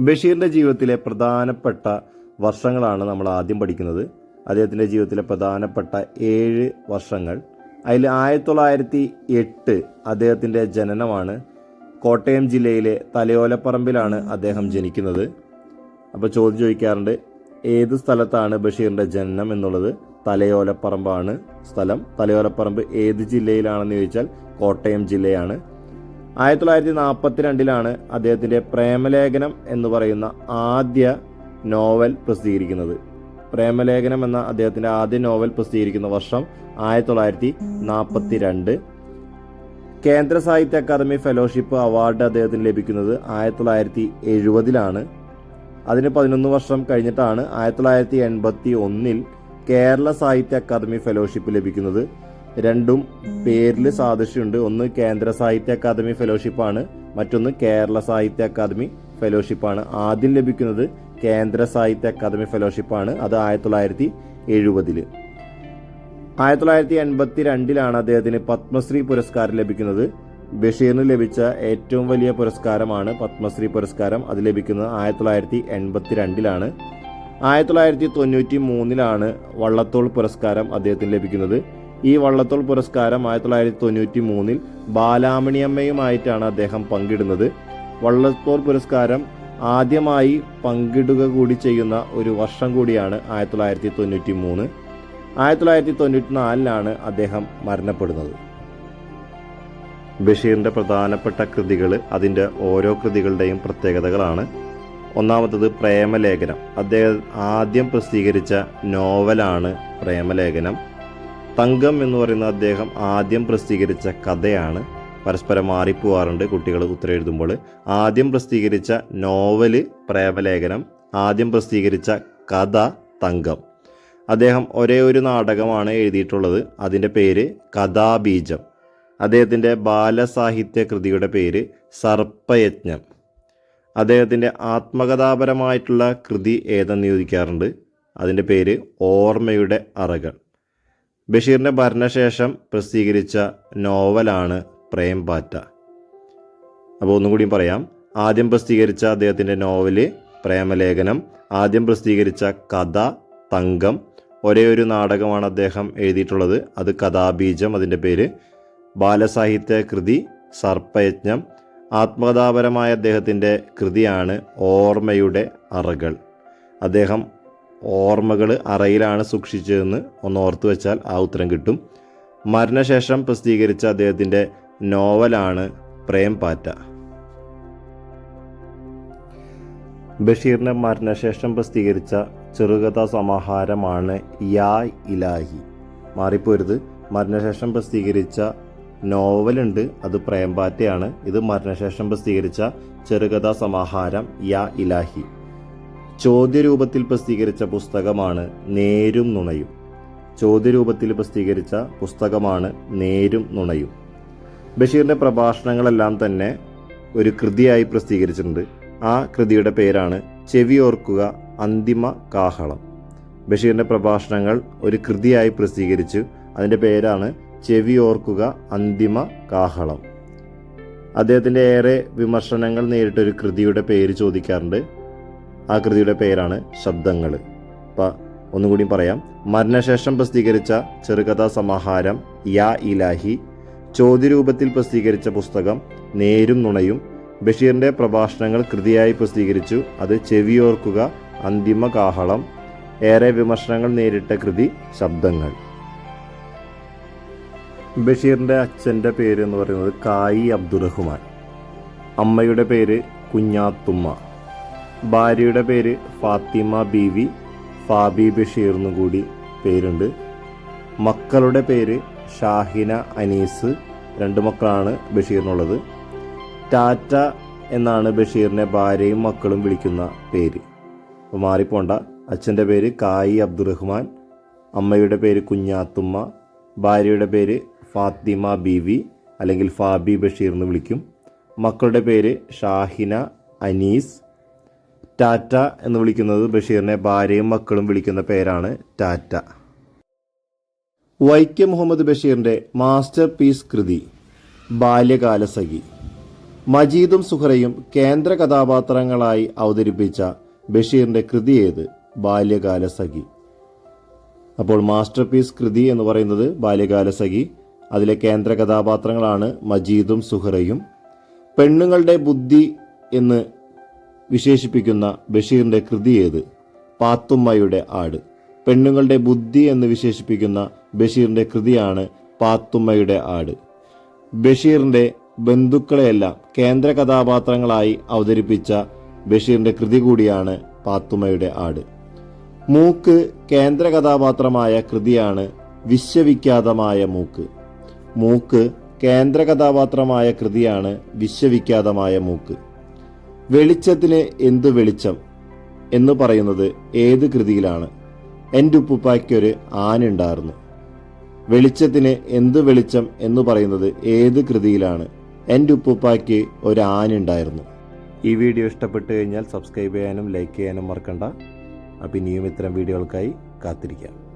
ബഷീറിന്റെ ജീവിതത്തിലെ പ്രധാനപ്പെട്ട വർഷങ്ങളാണ് നമ്മൾ ആദ്യം പഠിക്കുന്നത്. അദ്ദേഹത്തിന്റെ ജീവിതത്തിലെ പ്രധാനപ്പെട്ട ഏഴ് വർഷങ്ങൾ. അതിൽ ആയിരത്തി തൊള്ളായിരത്തി എട്ട് അദ്ദേഹത്തിന്റെ ജനനമാണ്. കോട്ടയം ജില്ലയിലെ തലയോലപ്പറമ്പിലാണ് അദ്ദേഹം ജനിക്കുന്നത്. അപ്പോൾ ചോദ്യം ചോദിക്കാറുണ്ട് ഏത് സ്ഥലത്താണ് ബഷീറിന്റെ ജനനം എന്നുള്ളത്? തലയോലപ്പറമ്പാണ് സ്ഥലം. തലയോലപ്പറമ്പ് ഏത് ജില്ലയിലാണെന്ന് ചോദിച്ചാൽ കോട്ടയം ജില്ലയാണ്. ആയിരത്തി തൊള്ളായിരത്തി നാൽപ്പത്തി രണ്ടിലാണ് അദ്ദേഹത്തിന്റെ പ്രേമലേഖനം എന്ന് പറയുന്ന ആദ്യ നോവൽ പ്രസിദ്ധീകരിക്കുന്നത്. പ്രേമലേഖനം എന്ന അദ്ദേഹത്തിന്റെ ആദ്യ നോവൽ പ്രസിദ്ധീകരിക്കുന്ന വർഷം ആയിരത്തി തൊള്ളായിരത്തി നാൽപ്പത്തി രണ്ട് കേന്ദ്ര സാഹിത്യ അക്കാദമി ഫെലോഷിപ്പ് അവാർഡ് അദ്ദേഹത്തിന് ലഭിക്കുന്നത് ആയിരത്തി തൊള്ളായിരത്തി എഴുപതിലാണ് അതിന് പതിനൊന്ന് വർഷം കഴിഞ്ഞിട്ടാണ് ആയിരത്തി തൊള്ളായിരത്തി എൺപത്തി ഒന്നിൽ കേരള സാഹിത്യ അക്കാദമി ഫെലോഷിപ്പ് ലഭിക്കുന്നത്. രണ്ടും പേരിൽ സാദൃശ്യമുണ്ട്. ഒന്ന് കേന്ദ്ര സാഹിത്യ അക്കാദമി ഫെലോഷിപ്പാണ് മറ്റൊന്ന് കേരള സാഹിത്യ അക്കാദമി ഫെലോഷിപ്പാണ്. ആദ്യം ലഭിക്കുന്നത് കേന്ദ്ര സാഹിത്യ അക്കാദമി ഫെലോഷിപ്പാണ്. അത് ആയിരത്തി തൊള്ളായിരത്തി എഴുപതിൽ ആയിരത്തി തൊള്ളായിരത്തി എൺപത്തി രണ്ടിലാണ് അദ്ദേഹത്തിന് പത്മശ്രീ പുരസ്കാരം ലഭിക്കുന്നത്. ബഷീറിന് ലഭിച്ച ഏറ്റവും വലിയ പുരസ്കാരമാണ് പത്മശ്രീ പുരസ്കാരം. അത് ലഭിക്കുന്നത് ആയിരത്തി തൊള്ളായിരത്തി എൺപത്തി രണ്ടിലാണ് ആയിരത്തി തൊള്ളായിരത്തി തൊണ്ണൂറ്റി മൂന്നിലാണ് വള്ളത്തോൾ പുരസ്കാരം അദ്ദേഹത്തിന് ലഭിക്കുന്നത്. ഈ വള്ളത്തോൾ പുരസ്കാരം ആയിരത്തി തൊള്ളായിരത്തി തൊണ്ണൂറ്റി മൂന്നിൽ ബാലാമണിയമ്മയുമായിട്ടാണ് അദ്ദേഹം പങ്കിടുന്നത്. വള്ളത്തോൾ പുരസ്കാരം ആദ്യമായി പങ്കിടുക കൂടി ചെയ്യുന്ന ഒരു വർഷം കൂടിയാണ് ആയിരത്തി തൊള്ളായിരത്തി തൊണ്ണൂറ്റി മൂന്ന് ആയിരത്തി തൊള്ളായിരത്തി തൊണ്ണൂറ്റി നാലിലാണ് അദ്ദേഹം മരണപ്പെടുന്നത്. ബഷീറിന്റെ പ്രധാനപ്പെട്ട കൃതികൾ അതിന്റെ ഓരോ കൃതികളുടെയും പ്രത്യേകതകളാണ്. ഒന്നാമത്തത് പ്രേമലേഖനം. അദ്ദേഹം ആദ്യം പ്രസിദ്ധീകരിച്ച നോവലാണ് പ്രേമലേഖനം. തങ്കം എന്ന് പറയുന്ന അദ്ദേഹം ആദ്യം പ്രസിദ്ധീകരിച്ച കഥയാണ്. പരസ്പരം മാറിപ്പോവാറുണ്ട് കുട്ടികൾ ഉത്തരം എഴുതുമ്പോൾ. ആദ്യം പ്രസിദ്ധീകരിച്ച നോവൽ പ്രേമലേഖനം ആദ്യം പ്രസിദ്ധീകരിച്ച കഥ തങ്കം. അദ്ദേഹം ഒരേ ഒരു നാടകമാണ് എഴുതിയിട്ടുള്ളത്. അതിന്റെ പേര് കഥാബീജം. അദ്ദേഹത്തിന്റെ ബാലസാഹിത്യ കൃതിയുടെ പേര് സർപ്പയജ്ഞം. അദ്ദേഹത്തിന്റെ ആത്മകഥാപരമായിട്ടുള്ള കൃതി ഏതെന്ന് ചോദിക്കാറുണ്ട്? അതിന്റെ പേര് ഓർമ്മയുടെ അറകൾ. ബഷീറിന്റെ ഭരണശേഷം പ്രസിദ്ധീകരിച്ച നോവലാണ് പ്രേം പാറ്റ അപ്പോൾ ഒന്നും കൂടിയും പറയാം. ആദ്യം പ്രസിദ്ധീകരിച്ച അദ്ദേഹത്തിന്റെ നോവൽ പ്രേമലേഖനം ആദ്യം പ്രസിദ്ധീകരിച്ച കഥ തങ്കം ഒരേ ഒരു നാടകമാണ് അദ്ദേഹം എഴുതിയിട്ടുള്ളത്. അത് കഥാബീജം അതിന്റെ പേര് ബാലസാഹിത്യ കൃതി സർപ്പയജ്ഞം. ആത്മകഥാപരമായ അദ്ദേഹത്തിന്റെ കൃതിയാണ് ഓർമ്മയുടെ അറകൾ. അദ്ദേഹം ഓർമ്മകൾ അറയിലാണ് സൂക്ഷിച്ചതെന്ന് ഒന്ന് ഓർത്തു വെച്ചാൽ ആ ഉത്തരം കിട്ടും. മരണശേഷം പ്രസിദ്ധീകരിച്ച അദ്ദേഹത്തിന്റെ നോവലാണ് പ്രേം പാറ്റ. ബഷീറിന്റെ മരണശേഷം പ്രസിദ്ധീകരിച്ച ചെറുകഥാ സമാഹാരമാണ് യാ ഇലാഹി. മാറിപ്പോരുത്. മരണശേഷം പ്രസിദ്ധീകരിച്ച നോവലുണ്ട്. അത് പ്രേംപാറ്റയാണ് ഇത് മരണശേഷം പ്രസിദ്ധീകരിച്ച ചെറുകഥാ സമാഹാരം യാ ഇലാഹി. ചോദ്യരൂപത്തിൽ പ്രസിദ്ധീകരിച്ച പുസ്തകമാണ് നേരും നുണയും. ചോദ്യരൂപത്തിൽ പ്രസിദ്ധീകരിച്ച പുസ്തകമാണ് നേരും നുണയും. ബഷീറിന്റെ പ്രഭാഷണങ്ങളെല്ലാം തന്നെ ഒരു കൃതിയായി പ്രസിദ്ധീകരിച്ചിട്ടുണ്ട്. ആ കൃതിയുടെ പേരാണ് ചെവിയോർക്കുക അന്തിമ കാഹളം. ബഷീറിന്റെ പ്രഭാഷണങ്ങൾ ഒരു കൃതിയായി പ്രസിദ്ധീകരിച്ചു. അതിന്റെ പേരാണ് ചെവിയോർക്കുക അന്തിമ കാഹളം. അദ്ദേഹത്തിന്റെ ഏറെ വിമർശനങ്ങൾ നേരിട്ടൊരു കൃതിയുടെ പേര് ചോദിക്കാറുണ്ട്. ആ കൃതിയുടെ പേരാണ് ശബ്ദങ്ങൾ. അപ്പം ഒന്നുകൂടി പറയാം. മരണശേഷം പ്രസിദ്ധീകരിച്ച ചെറുകഥാ സമാഹാരം യാ ഇലാഹി ചോദ്യരൂപത്തിൽ പ്രസിദ്ധീകരിച്ച പുസ്തകം നേരും നുണയും ബഷീറിന്റെ പ്രഭാഷണങ്ങൾ കൃതിയായി പ്രസിദ്ധീകരിച്ചു. അത് ചെവിയോർക്കുക അന്തിമ കാഹളം ഏറെ വിമർശനങ്ങൾ നേരിട്ട കൃതി ശബ്ദങ്ങൾ. ബഷീറിന്റെ അച്ഛന്റെ പേര് എന്ന് പറയുന്നത് കായി അബ്ദുറഹ്മാൻ. അമ്മയുടെ പേര് കുഞ്ഞാത്തുമ്മ. ഭാര്യയുടെ പേര് ഫാത്തിമ ബീവി ഫാബി ബഷീർ എന്നും കൂടി പേരുണ്ട്. മക്കളുടെ പേര് ഷാഹിന അനീസ് രണ്ട് മക്കളാണ് ബഷീറിനുള്ളത്. ടാറ്റ എന്നാണ് ബഷീറിനെ ഭാര്യയും മക്കളും വിളിക്കുന്ന പേര്. അപ്പോൾ മാറിപ്പോണ്ട. അച്ഛന്റെ പേര് കായി അബ്ദുറഹ്മാൻ അമ്മയുടെ പേര് കുഞ്ഞാത്തുമ്മ ഭാര്യയുടെ പേര് ഫാത്തിമ ബീവി അല്ലെങ്കിൽ ഫാബി ബഷീർ എന്ന് വിളിക്കും. മക്കളുടെ പേര് ഷാഹിന അനീസ് ടാറ്റ എന്ന് വിളിക്കുന്നത് ബഷീറിനെ ഭാര്യയും മക്കളും വിളിക്കുന്ന പേരാണ് ടാറ്റ. വൈക്കം മുഹമ്മദ് ബഷീറിന്റെ മാസ്റ്റർ പീസ് കൃതി ബാല്യകാലസഖി മജീദും സുഹറയും കേന്ദ്ര കഥാപാത്രങ്ങളായി അവതരിപ്പിച്ച ബഷീറിന്റെ കൃതി ഏത്? ബാല്യകാല സഖി. അപ്പോൾ മാസ്റ്റർ പീസ് കൃതി എന്ന് പറയുന്നത് ബാല്യകാല സഖി. അതിലെ കേന്ദ്ര കഥാപാത്രങ്ങളാണ് മജീദും സുഹറയും. പെണ്ണുങ്ങളുടെ ബുദ്ധി എന്ന് വിശേഷിപ്പിക്കുന്ന ബഷീറിന്റെ കൃതി ഏത്? പാത്തുമ്മയുടെ ആട്. പെണ്ണുങ്ങളുടെ ബുദ്ധി എന്ന് വിശേഷിപ്പിക്കുന്ന ബഷീറിന്റെ കൃതിയാണ് പാത്തുമ്മയുടെ ആട്. ബഷീറിന്റെ ബന്ധുക്കളെയെല്ലാം കേന്ദ്ര കഥാപാത്രങ്ങളായി അവതരിപ്പിച്ച ബഷീറിന്റെ കൃതി കൂടിയാണ് പാത്തുമ്മയുടെ ആട്. മൂക്ക് കേന്ദ്ര കഥാപാത്രമായ കൃതിയാണ് വിശ്വവിഖ്യാതമായ മൂക്ക്. മൂക്ക് കേന്ദ്ര കഥാപാത്രമായ കൃതിയാണ് വിശ്വവിഖ്യാതമായ മൂക്ക്. വെളിച്ചത്തിന് എന്തു വെളിച്ചം എന്ന് പറയുന്നത് ഏത് കൃതിയിലാണ്? എന്റെ ഉപ്പുപ്പായ്ക്കൊരു ആനുണ്ടായിരുന്നു വെളിച്ചത്തിന് എന്ത് വെളിച്ചം എന്ന് പറയുന്നത് ഏത് കൃതിയിലാണ്? എന്റെ ഉപ്പുപ്പായ്ക്ക് ഒരു ആനുണ്ടായിരുന്നു ഈ വീഡിയോ ഇഷ്ടപ്പെട്ടു കഴിഞ്ഞാൽ സബ്സ്ക്രൈബ് ചെയ്യാനും ലൈക്ക് ചെയ്യാനും മറക്കണ്ട. അപ്പം ഇനിയും ഇത്തരം വീഡിയോകൾക്കായി കാത്തിരിക്കാം.